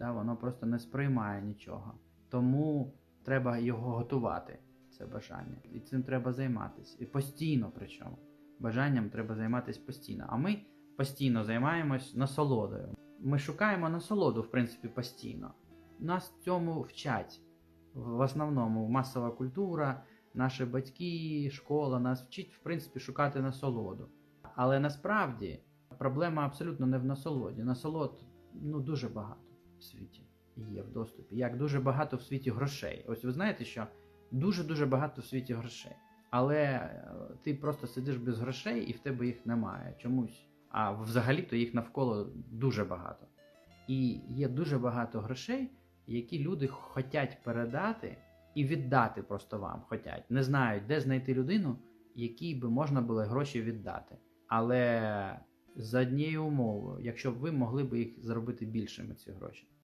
да, воно просто не сприймає нічого. Тому треба його готувати, це бажання. І цим треба займатися. І постійно причому. Бажанням треба займатися постійно. А ми постійно займаємось насолодою. Ми шукаємо насолоду, в принципі, постійно. Нас цьому вчать. В основному масова культура, наші батьки, школа нас вчить, в принципі, шукати насолоду. Але насправді проблема абсолютно не в насолоді. Насолод ну, дуже багато в світі є в доступі. Як дуже багато в світі грошей. Ось ви знаєте, що дуже-дуже багато в світі грошей. Але е, ти просто сидиш без грошей і в тебе їх немає чомусь. А взагалі-то їх навколо дуже багато. І є дуже багато грошей, які люди хочуть передати і віддати просто вам. Хотять. Не знають, де знайти людину, якій би можна було гроші віддати. Але за однією умовою, якщо б ви могли б їх зробити більшими, ці гроші.